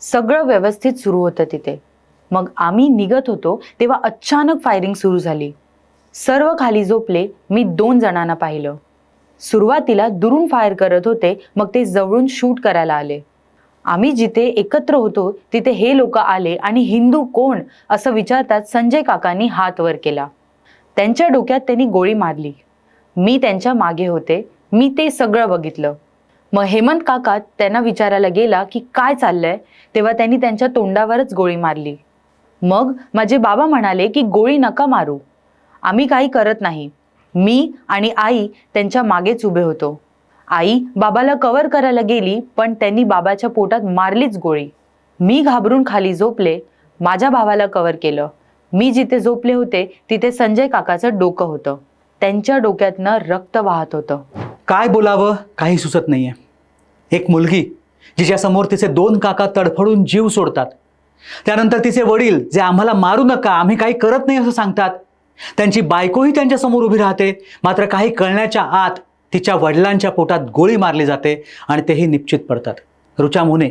सगळं व्यवस्थित सुरू होतं तिथे. मग आम्ही निघत होतो तेव्हा अचानक फायरिंग सुरू झाली. सर्व खाली झोपले मी दोन जणांना पाहिलं. सुरुवातीला दुरून फायर करत होते मग ते जवळून शूट करायला आले. आम्ही जिथे एकत्र होतो तिथे हे लोक आले आणि हिंदू कोण असं विचारतात संजय काकांनी हात वर केला. त्यांच्या डोक्यात त्यांनी गोळी मारली. मी त्यांच्या मागे होते मी ते सगळं बघितलं. मग हेमंत काका त्यांना विचारायला गेला की काय चाललंय? तेव्हा त्यांनी त्यांच्या तोंडावरच गोळी मारली. मग माझे बाबा म्हणाले की गोळी नका मारू. आम्ही काही करत नाही. मी आणि आई त्यांच्या मागेच उभे होतो. आई बाबाला कवर करायला गेली पण त्यांनी बाबाच्या पोटात मारलीच गोळी. मी घाबरून खाली झोपले माझ्या भावाला कव्हर केलं. मी जिथे झोपले होते तिथे संजय काकाचं डोकं होतं. त्यांच्या डोक्यातनं रक्त वाहत होतं. काय बोलावं? काही सुचत नाही आहे एक मुलगी जिच्यासमोर तिचे दोन काका तडफडून जीव सोडतात. त्यानंतर तिचे वडील जे आम्हाला मारू नका आम्ही काही करत नाही असं सांगतात. त्यांची बायकोही त्यांच्यासमोर उभी राहते. मात्र काही कळण्याच्या आत तिच्या वडिलांच्या पोटात गोळी मारली जाते आणि तेही निश्चित पडतात. रुचा मोने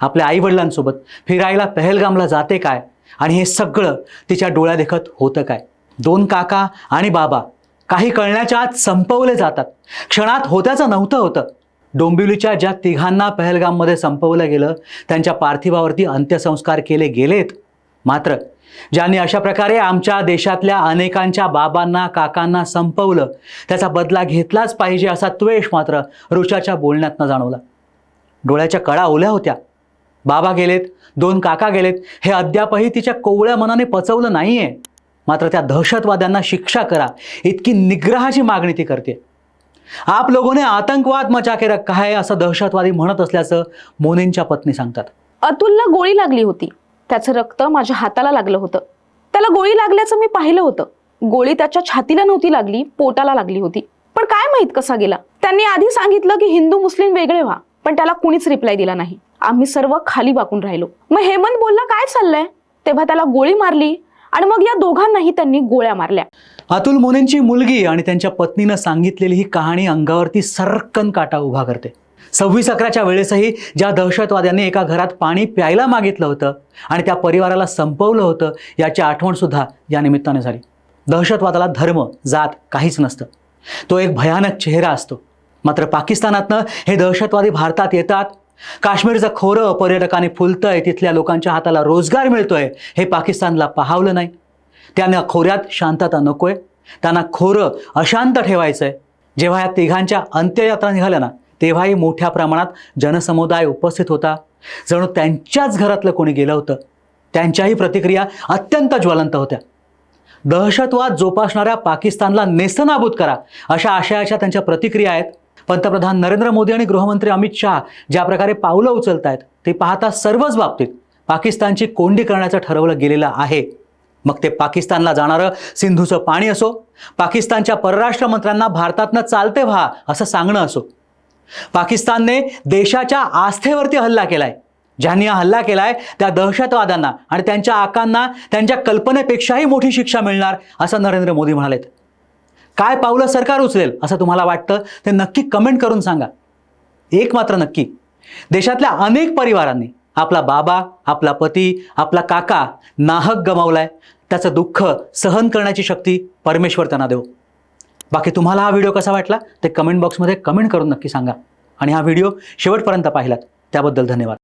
आपल्या आईवडिलांसोबत फिरायला पहलगामला जाते काय? आणि हे सगळं तिच्या डोळ्यादेखत होतं काय? दोन काका आणि बाबा काही कळण्याच्या आत संपवले जातात. क्षणात होत्याचं नव्हतं होतं. डोंबिवलीच्या ज्या तिघांना पहलगाममध्ये संपवलं गेलं त्यांच्या पार्थिवावरती अंत्यसंस्कार केले गेलेत. मात्र ज्यांनी अशा प्रकारे आमच्या देशातल्या अनेकांच्या बाबांना काकांना संपवलं त्याचा बदला घेतलाच पाहिजे असा त्वेष मात्र ऋषाच्या बोलण्यातनं जाणवला. डोळ्याच्या कळा ओल्या होत्या. बाबा गेलेत दोन काका गेलेत हे अद्यापही तिच्या कोवळ्या मनाने पचवलं नाहीये. मात्र त्या दहशतवाद्यांना शिक्षा करा. इतकी निग्रहाची मागणी ती करते. आप लोगोने आतंकवाद मचा के रखा है असं दहशतवादी म्हणत असल्याचं मोनेंच्या पत्नी सांगतात. अतुलला गोळी लागली होती. त्याचं रक्त माझ्या हाताला लागलं होतं. त्याला गोळी लागल्याचं मी पाहिलं होतं. गोळी त्याच्या छातीला नव्हती लागली पोटाला लागली होती. पण काय माहीत कसा गेला? त्यांनी आधी सांगितलं की हिंदू मुस्लिम वेगळे व्हा पण त्याला कुणीच रिप्लाय दिला नाही. आम्ही सर्व खाली बाकून राहिलो. मग हेमंत बोलला काय चाललंय? तेव्हा त्याला गोळी मारली. आणि मग या दोघांनाही त्यांनी गोळ्या मारल्या. अतुल मोनेंची मुलगी आणि त्यांच्या पत्नीनं सांगितलेली ही कहाणी अंगावरती सरकन काटा उभा करते. सव्वीस अकराच्या वेळेसही ज्या दहशतवाद्यांनी एका घरात पाणी प्यायला मागितलं होतं आणि त्या परिवाराला संपवलं होतं याची आठवण सुद्धा या निमित्ताने झाली. दहशतवादाला धर्म जात काहीच नसतं. तो एक भयानक चेहरा असतो. मात्र पाकिस्तानातनं हे दहशतवादी भारतात येतात काश्मीरचं खोरं पर्यटकांनी फुलतंय तिथल्या लोकांच्या हाताला रोजगार मिळतोय हे पाकिस्तानला पाहावलं नाही. त्यांना खोऱ्यात शांतता नकोय त्यांना खोरं अशांत ठेवायचंय. जेव्हा या तिघांच्या अंत्ययात्रा निघाल्या ना तेव्हाही मोठ्या प्रमाणात जनसमुदाय उपस्थित होता. जणू त्यांच्याच घरातलं कोणी गेलं होतं. त्यांच्याही प्रतिक्रिया अत्यंत ज्वलंत होत्या. दहशतवाद जोपासणाऱ्या पाकिस्तानला नेस्तनाबूत करा अशा आशयाच्या त्यांच्या प्रतिक्रिया आहेत. पंतप्रधान नरेंद्र मोदी आणि गृहमंत्री अमित शहा ज्या प्रकारे पावलं उचलत आहेत ते पाहता सर्वच बाबतीत पाकिस्तानची कोंडी करण्याचं ठरवलं गेलेलं आहे. मग ते पाकिस्तानला जाणारं सिंधूचं पाणी असो पाकिस्तानच्या परराष्ट्र मंत्र्यांना भारतातनं चालते व्हा असं सांगणं असो. पाकिस्तानने देशाच्या आस्थेवरती हल्ला केलाय. ज्यांनी हा हल्ला केलाय त्या दहशतवाद्यांना आणि त्यांच्या आकांना त्यांच्या कल्पनेपेक्षाही मोठी शिक्षा मिळणार असं नरेंद्र मोदी म्हणालेत. काय पावलं सरकार उचलेल असं तुम्हाला वाटतं ते नक्की कमेंट करून सांगा. एक मात्र नक्की. देशातल्या अनेक परिवारांनी आपला बाबा आपला पती आपला काका नाहक गमावलाय. त्याचं दुःख सहन करण्याची शक्ती परमेश्वर त्यांना देव. बाकी तुम्हाला हा व्हिडिओ कसा वाटला ते कमेंट बॉक्समध्ये कमेंट करून नक्की सांगा. आणि हा व्हिडिओ शेवटपर्यंत पाहिलात. त्याबद्दल धन्यवाद.